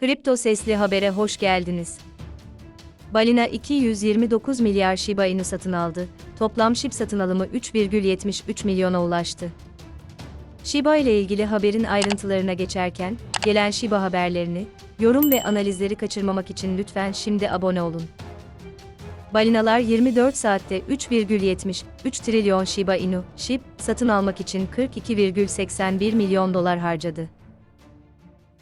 Kripto Sesli Haber'e hoş geldiniz. Balina 229 milyar Shiba Inu satın aldı. Toplam SHIB satın alımı 3,73 milyona ulaştı. Shiba ile ilgili haberin ayrıntılarına geçerken, gelen Shiba haberlerini, yorum ve analizleri kaçırmamak için lütfen şimdi abone olun. Balinalar 24 saatte 3,73 trilyon Shiba Inu, SHIB, satın almak için 42,81 milyon dolar harcadı.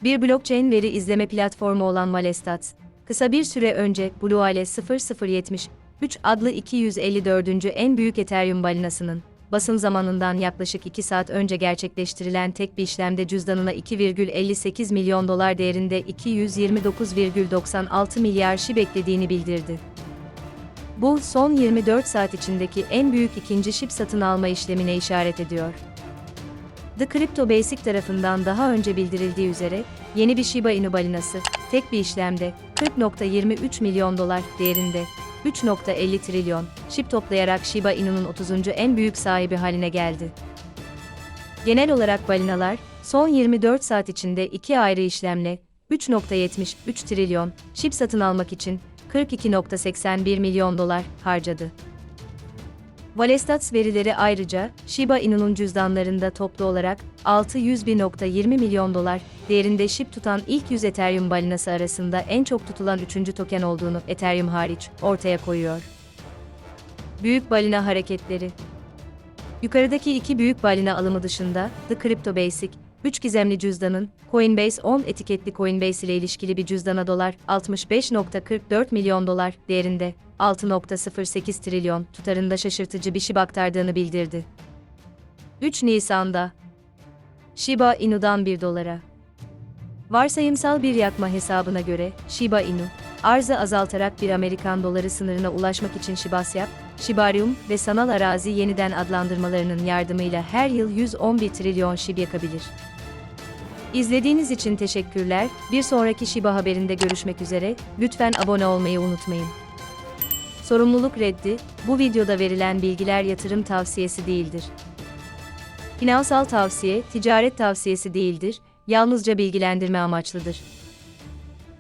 Bir blockchain veri izleme platformu olan Malestats, kısa bir süre önce Blueale 0073 adlı 254. en büyük Ethereum balinasının, basın zamanından yaklaşık 2 saat önce gerçekleştirilen tek bir işlemde cüzdanına 2,58 milyon dolar değerinde 229,96 milyar şi beklediğini bildirdi. Bu, son 24 saat içindeki en büyük ikinci şip satın alma işlemine işaret ediyor. The Crypto Basic tarafından daha önce bildirildiği üzere, yeni bir Shiba Inu balinası, tek bir işlemde 40.23 milyon dolar değerinde 3.50 trilyon şip toplayarak Shiba Inu'nun 30. en büyük sahibi haline geldi. Genel olarak balinalar, son 24 saat içinde iki ayrı işlemle 3.73 trilyon şip satın almak için 42.81 milyon dolar harcadı. Valestats verileri ayrıca, Shiba Inu'nun cüzdanlarında toplu olarak 601.20 milyon dolar değerinde şip tutan ilk 100 Ethereum balinası arasında en çok tutulan üçüncü token olduğunu Ethereum hariç ortaya koyuyor. Büyük balina hareketleri Yukarıdaki iki büyük balina alımı dışında, The Crypto Basic, 3 gizemli cüzdanın, Coinbase 10 etiketli Coinbase ile ilişkili bir cüzdana dolar 65.44 milyon dolar değerinde 6.08 trilyon tutarında şaşırtıcı bir şib aktardığını bildirdi. 3 Nisan'da Shiba Inu'dan 1 dolara. Varsayımsal bir yakma hesabına göre Shiba Inu, arzı azaltarak bir Amerikan doları sınırına ulaşmak için Shibasyap, Shibarium ve sanal arazi yeniden adlandırmalarının yardımıyla her yıl 111 trilyon şib yakabilir. İzlediğiniz için teşekkürler. Bir sonraki Shiba haberinde görüşmek üzere. Lütfen abone olmayı unutmayın. Sorumluluk reddi, bu videoda verilen bilgiler yatırım tavsiyesi değildir. Finansal tavsiye, ticaret tavsiyesi değildir, yalnızca bilgilendirme amaçlıdır.